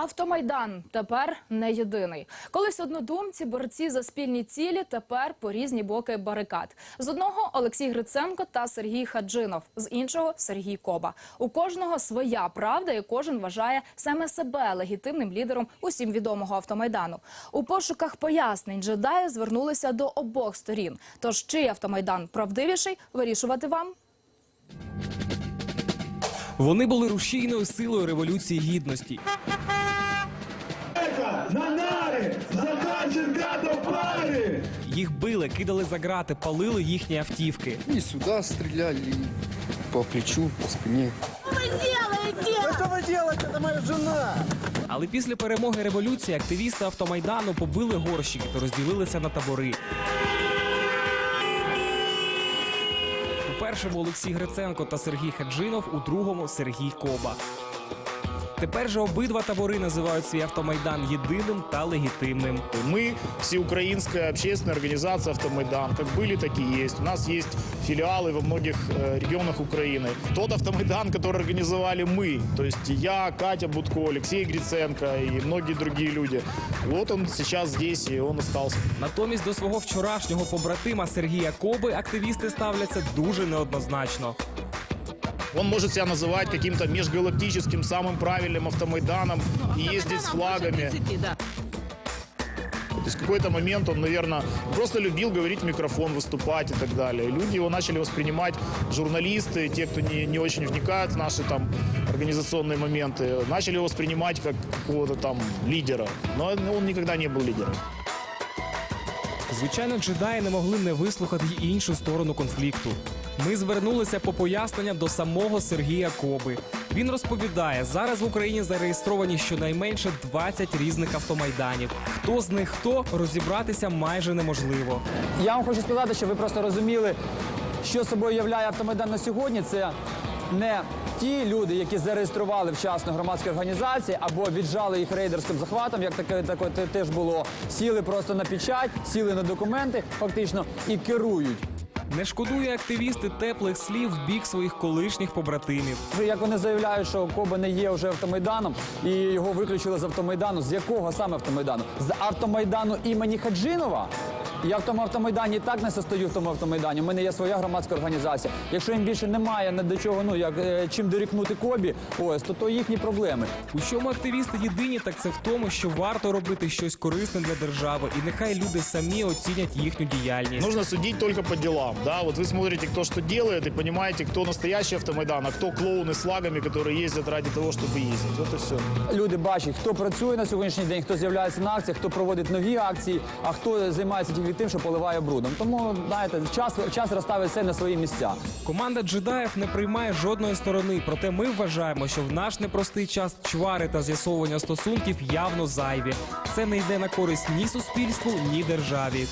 Автомайдан тепер не єдиний. Колись однодумці, борці за спільні цілі, тепер по різні боки барикад. З одного Олексій Гриценко та Сергій Хаджинов, з іншого Сергій Коба. У кожного своя правда, і кожен вважає саме себе легітимним лідером усім відомого автомайдану. У пошуках пояснень джедаї звернулися до обох сторін. Тож чий автомайдан правдивіший, вирішувати вам. Вони були рушійною силою революції гідності. На нари! Захарченка до пари! Їх били, кидали за грати, палили їхні автівки. И сюда стреляли, и по плечу, по спине. Что вы делаете? Это моя жена! Але після перемоги революції активісти автомайдану побили горщики та розділилися на табори. У першому Олексій Гриценко та Сергій Хаджинов, у другому Сергій Коба. Тепер же обидва табори називають свій автомайдан єдиним та легітимним. Мы всеукраинская общественная организация «Автомайдан». Как были, так и есть. У нас есть филиалы во многих э, регионах Украины. Тот автомайдан, который организовали мы, то есть я, Катя Будко, Алексей Гриценко и многие другие люди. Вот он сейчас здесь, и он остался. Натомість до свого вчорашнього побратима Сергія Коби активісти ставляться дуже неоднозначно. Он может себя называть каким-то межгалактическим, самым правильным автомайданом и ездить с флагами. То есть в какой-то момент он, наверное, просто любил говорить в микрофон, выступать и так далее. И люди его начали воспринимать, журналисты, те, кто не, не очень вникает в наши там организационные моменты, начали его воспринимать как какого-то там лидера. Но он никогда не был лидером. Звичайно, джедаї не могли не вислухати й іншу сторону конфлікту. Ми звернулися по пояснення до самого Сергія Коби. Він розповідає, зараз в Україні зареєстровані щонайменше 20 різних автомайданів. Хто з них хто розібратися майже неможливо. Я вам хочу сказати, щоб ви просто розуміли, що собою являє автомайдан на сьогодні. Це не ті люди, які зареєстрували вчасно громадські організації або віджали їх рейдерським захватом, як таке, таке теж було. Сіли просто на печать, сіли на документи, фактично, і керують. Не шкодує активісти теплих слів в бік своїх колишніх побратимів. Як вони заявляють, що Коба не є вже автомайданом, і його виключили з автомайдану. З якого саме автомайдану? З автомайдану імені Хаджинова. Я в тому автомайдані і так не состою в тому автомайдані. У мене є своя громадська організація. Якщо їм більше немає не до чого, ну як е, чим дорікнути Кобі, ось то, то їхні проблеми. У чому активісти єдині, так це в тому, що варто робити щось корисне для держави, і нехай люди самі оцінять їхню діяльність. Нужно судить только по делам. Да? Вот вы смотрите, кто что делает, и понимаете, кто настоящий автомайдан, а кто клоуны с флагами, которые ездят ради того, чтобы ездить. Вот и все. Люди бачать, хто працює на сьогоднішній день, хто з'являється на акціях, хто проводить нові акції, а хто займається тільки тим, що поливає брудом. Тому знаєте, час час розставить все на свої місця. Команда джедаїв не приймає жодної сторони, проте ми вважаємо, що в наш непростий час чвари та з'ясовування стосунків явно зайві. Це не йде на користь ні суспільству, ні державі.